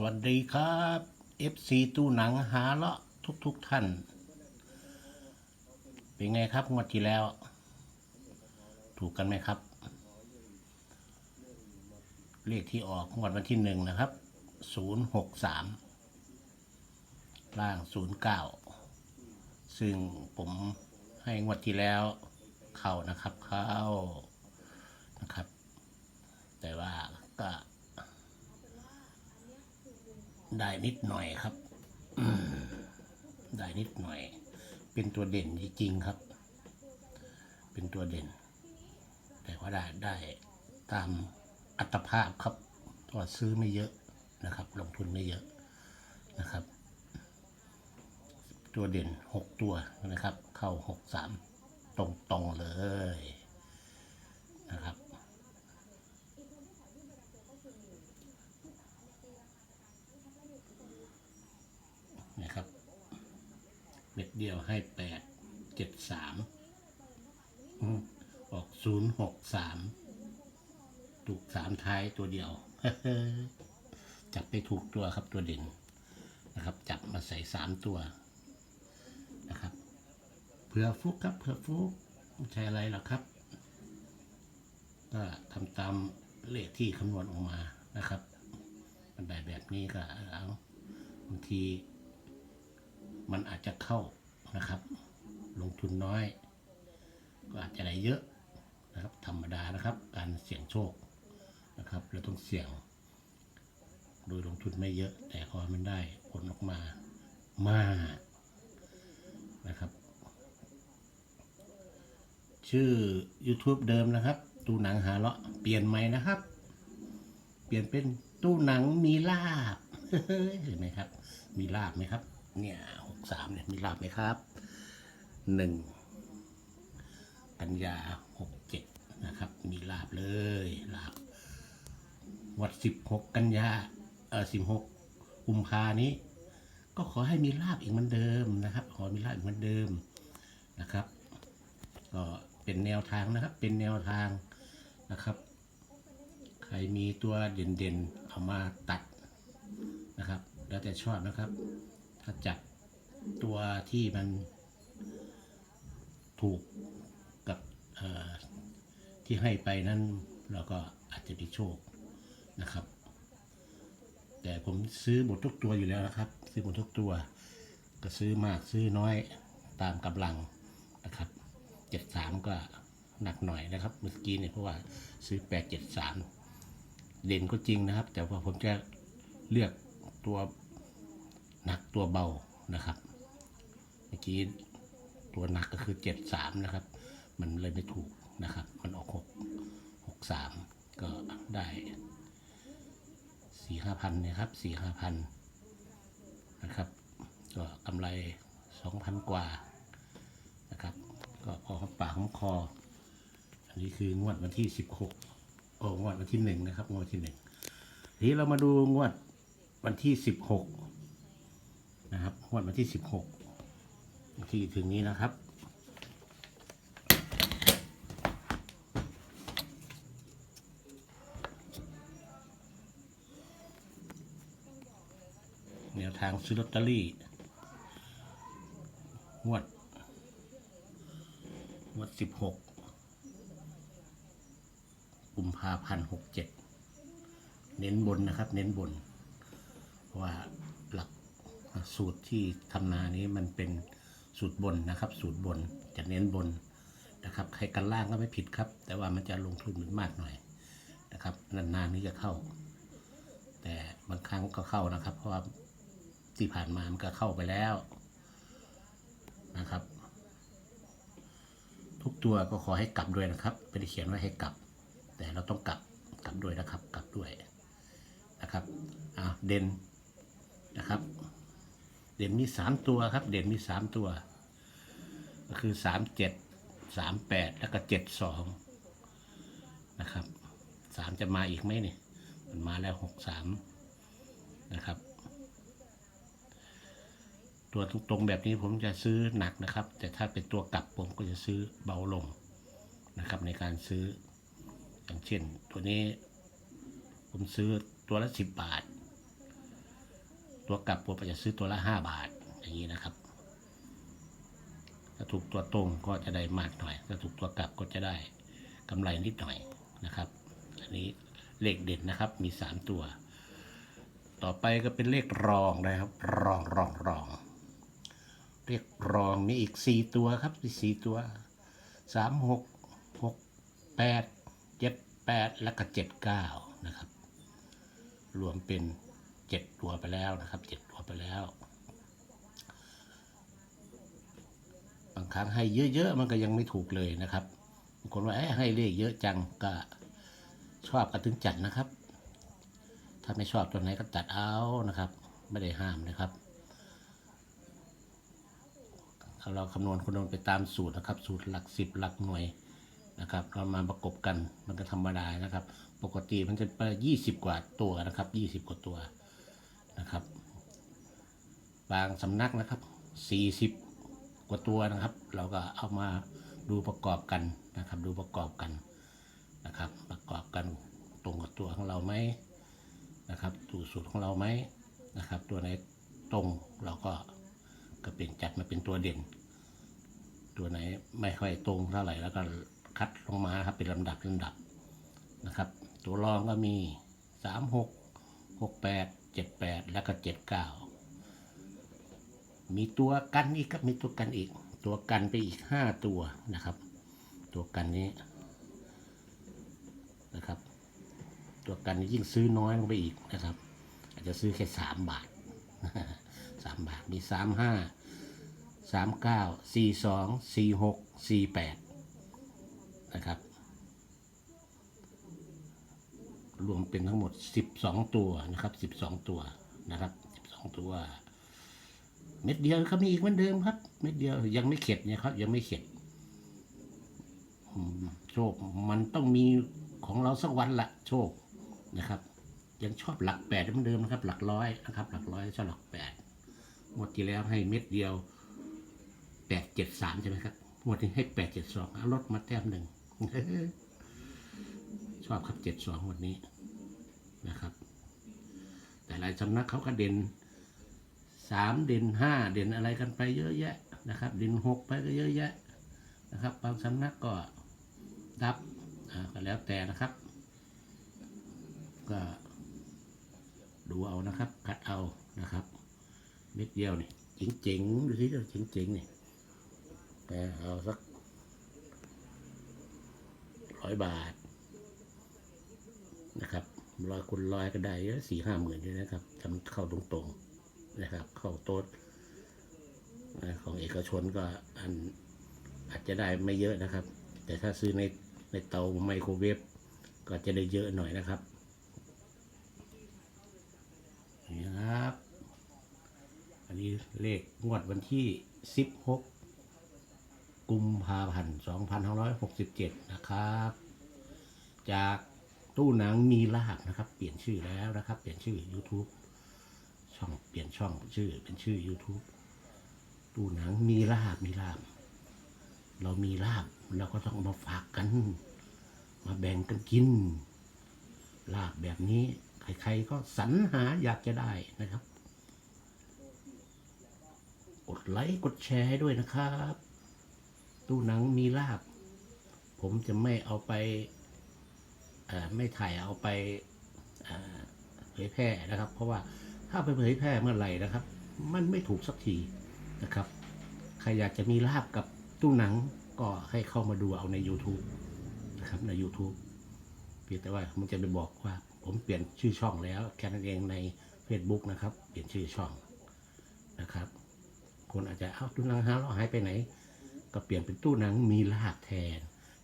สวัสดีครับ FC ตู้หนังหาเลาะทุกๆทท่าน เป็นไงครับงวดที่แล้ว ถูกกันไหมครับ เลขที่ออกงวดวันที่หนึ่งนะครับศูนย์หกสามล่างศูนย์เก้าซึ่งผมให้งวดที่แล้วเข้านะครับ เข้านะครับ แต่ว่าก็ ได้นิดหน่อยครับได้นิดหน่อย เป็นตัวเด่นจริงๆครับ เป็นตัวเด่น แต่ว่าได้ได้ตามอัตภาพครับเพราะว่าซื้อไม่เยอะนะครับ ลงทุนไม่เยอะนะครับ ตัวเด่นหกตัวนะครับ เข้าหกสามตรงๆเลยนะครับ นะครับ เดียวให้แปดเจ็ดสามออกศูนย์หกสามถูกสามท้ายตัวเดียว จับไปถูกตัวครับตัวเด่นนะครับ จับมาใส่สามตัวนะครับเผื่อฟุกครับเผื่อฟุกไม่ใช่อะไรหรอกครับ ก็ทำตามเลขที่คำนวณออกมานะครับมันได้แบบนี้ก็เอาบางทีมันอาจจะเข้า นะครับ ลงทุนน้อย ก็อาจจะได้เยอะนะครับ ธรรมดานะครับ การเสี่ยงโชคนะครับ เราต้องเสี่ยง โดยลงทุนไม่เยอะ แต่พอมันได้ผลออกมามากนะครับ ชื่อ YouTube เดิมนะครับ ตู้หนังหาเลาะเปลี่ยนใหม่นะครับ เปลี่ยนเป็นตู้หนังมีลาบเห็นไหมครับ มีลาบไหมครับ เนี่ย สามเนี่ยมีลาบไหมครับหนึ่งกันยาหกเจ็ดนะครับ มีลาบเลยลาบวัดสิบหกกันยาเออสิบหกกุมภานี้ ก็ขอให้มีลาบอีกเหมือนเดิมนะครับ ขอมีลาบอีกเหมือนเดิมนะครับ ก็เป็นแนวทางนะครับ เป็นแนวทางนะครับ ใครมีตัวเด่นๆเอามาตัดนะครับ แล้วแต่ชอบนะครับ ถ้าจับ ตัวที่มันถูกกับที่ให้ไปนั้นเราก็อาจจะมีโชคนะครับ แต่ผมซื้อหมดทุกตัวอยู่แล้วนะครับ ซื้อหมดทุกตัว ก็ซื้อมากซื้อน้อยตามกำลังนะครับเจ็ดสามก็หนักหน่อยนะครับ เมื่อกี้เนี่ยเพราะว่าซื้อแปดเจ็ดสามเด่นก็จริงนะครับ แต่ว่าผมจะเลือกตัวหนักตัวเบานะครับ เมื่อกี้ตัวหนักก็คือเจ็ดสามนะครับ มันเลยไม่ถูกนะครับ มันออกหกหกสามก็ได้สี่ห้าพันนะครับสี่ห้าพันนะครับก็กำไรสองพันกว่านะครับ ก็พอหอมปากหอมคอ อันนี้คืองวดวันที่สิบหกโอ้งวดวันที่หนึ่งนะครับ งวดวันที่หนึ่งทีนี้เรามาดูงวดวันที่สิบหกนะครับ งวดวันที่สิบหก ที่ถึงนี้นะครับ แนวทางซื้อลอตเตอรี่งวดงวดสิบหกกุมภาพันหกเจ็ดเน้นบนนะครับ เน้นบน เพราะว่าหลักสูตรที่ทำนานี้มันเป็น สูตรบนนะครับ สูตรบนจะเน้นบนนะครับ ใครกันล่างก็ไม่ผิดครับ แต่ว่ามันจะลงทุนมากหน่อยนะครับ นานๆนี้จะเข้า แต่บางครั้งก็เข้านะครับ เพราะว่าที่ผ่านมามันก็เข้าไปแล้วนะครับ ทุกตัวก็ขอให้กลับด้วยนะครับไม่ได้เขียนไว้ให้กลับ แต่เราต้องกลับกลับด้วยนะครับ กลับด้วยนะครับอ่าเด่นนะครับ เด่นมีสามตัวครับ เด่นมีสามตัว ก็คือสามเจ็ดสามแปดแล้วก็เจ็ดสองนะครับสามจะมาอีกไหมเนี่ยมันมาแล้วหกสามนะครับ ตัวตรงๆแบบนี้ผมจะซื้อหนักนะครับ แต่ถ้าเป็นตัวกลับผมก็จะซื้อเบาลงนะครับในการซื้ออย่างเช่น ตัวนี้ผมซื้อตัวละสิบบาท ตัวกลับผมจะซื้อตัวละห้าบาทอย่างนี้นะครับ ถ้าถูกตัวตรงก็จะได้มากหน่อย ถ้าถูกตัวกลับก็จะได้กำไรนิดหน่อยนะครับ อันนี้เลขเด่นนะครับมีสามตัว ต่อไปก็เป็นเลขรองนะครับ รองรองรองเลขรองมีอีกสี่ตัวครับมีสี่ตัวสามหกหกแปดเจ็ดแปดแล้วก็เจ็ดเก้านะครับ รวมเป็น เจ็ดตัวไปแล้วนะครับเจ็ดตัวไปแล้ว บางครั้งให้เยอะๆมันก็ยังไม่ถูกเลยนะครับบางคนว่าเอ๊ะให้เลขเยอะจังก็ชอบกันถึงจัดนะครับ ถ้าไม่ชอบตัวไหนก็ตัดเอานะครับ ไม่ได้ห้ามนะครับเราคำนวณคำนวณไปตามสูตรนะครับ สูตรหลักสิบหลักหน่วยนะครับ เรามาประกบกันมันก็ธรรมดานะครับ ปกติมันจะไปยี่สิบกว่าตัวนะครับยี่สิบกว่าตัว นะครับ บางสำนักนะครับสี่สิบกว่าตัวนะครับ เราก็เอามาดูประกอบกันนะครับ ดูประกอบกันนะครับ ประกอบกันตรงกับตัวของเราไหมนะครับถูสูตรของเราไหมนะครับ ตัวไหนตรงเราก็ก็เป็นจัดมาเป็นตัวเด่น ตัวไหนไม่ค่อยตรงเท่าไหร่แล้วก็คัดลงมาครับเป็นลำดับลำดับนะครับ ตัวรองก็มีสามห กหกแปดเจ็ดแปดแล้วก็เจ็ดเก้ามีตัวกันอีกครับมีตัวกันอีก ตัวกันไปอีกห้าตัวนะครับ ตัวกันนี้นะครับ ตัวกันนี้ยิ่งซื้อน้อยลงไปอีกนะครับ อาจจะซื้อแค่สามบาทสามบาทมีสามห้าสามเก้าสี่สองสี่หกสี่แปดนะครับ รวมเป็นทั้งหมดสิบสองตัวนะครับสิบสองตัวนะครับสิบสองตัว เม็ดเดียวครับมีอีกเหมือนเดิมครับ เม็ดเดียวยังไม่เข็ดเนี่ยครับ ยังไม่เข็ดโชคมันต้องมีของเราสักวันละโชคนะครับ ยังชอบหลักแปดเหมือนเดิมนะครับ หลักร้อยนะครับ หลักร้อยชอบหลักแปดงวดที่แล้วให้เม็ดเดียวแปดเจ็ดสามใช่ไหมครับงวดนี้ให้แปดเจ็ดสองลดมาแต้มหนึ่ง ชอบครับเจ็ดสองวันนี้นะครับ แต่หลายสำนักเขาก็เด่นสามเด่นห้าเด่นอะไรกันไปเยอะแยะนะครับ เด่นหกไปก็เยอะแยะนะครับ บางสำนักก็ดับก็แล้วแต่นะครับ ก็ดูเอานะครับคัดเอานะครับ เม็ดเดียวนี่เจ๋งๆดูสิเจ๋งๆนี่แต่เอาสักร้อยบาท นะครับร้อยคุณร้อยก็ได้เยอะสี่ห้าหมื่นด้วยนะครับทำเข้าตรงๆนะครับ เข้าโต๊ดนะของเอกชนก็อันอาจจะได้ไม่เยอะนะครับ แต่ถ้าซื้อในในเตาไมโครเวฟก็จะได้เยอะหน่อยนะครับนี่ครับ อันนี้เลขงวดวันที่ 16 กุมภาพันธ์ 2567 นะครับ จาก ตู้หนังมีลาบนะครับ เปลี่ยนชื่อแล้วนะครับ เปลี่ยนชื่อ YouTube ช่องเปลี่ยนช่องชื่อเป็นชื่อ YouTube ดูหนังมีลาบมีลาบ เรามีลาบเราก็ต้องมาฝากกัน มาแบ่งกันกิน ลาบแบบนี้ใครๆก็สรรหาอยากจะได้นะครับ กดไลค์กดแชร์ให้ด้วยนะครับ ตู้หนังมีลาบ ผมจะไม่เอาไป ไม่ถ่ายเอาไปเผยแพร่นะครับ เพราะว่าถ้าไปเผยแพร่เมื่อไหร่นะครับ มันไม่ถูกสักทีนะครับ ใครอยากจะมีลาบกับตู้หนังก็ให้เข้ามาดูเอาใน YouTube นะครับใน YouTube เพียงแต่ว่ามันจะไปบอกว่า ผมเปลี่ยนชื่อช่องแล้วแค่นั้นเองใน Facebook นะครับ เปลี่ยนชื่อช่องนะครับ คนอาจจะเอาตู้หนังหาเราหายไปไหน ก็เปลี่ยนเป็นตู้หนังมีลาบแทน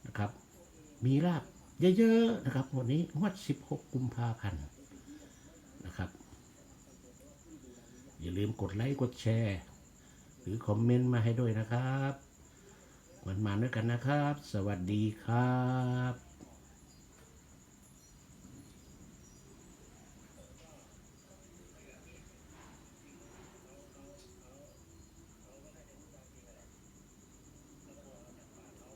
นะครับ มีลาบ เยอะๆนะครับวันนี้งวด 16 กุมภาพันธ์นะครับ อย่าลืมกดไลค์กดแชร์ หรือคอมเมนต์มาให้ด้วยนะครับมันมาด้วยกันนะครับ สวัสดีครับ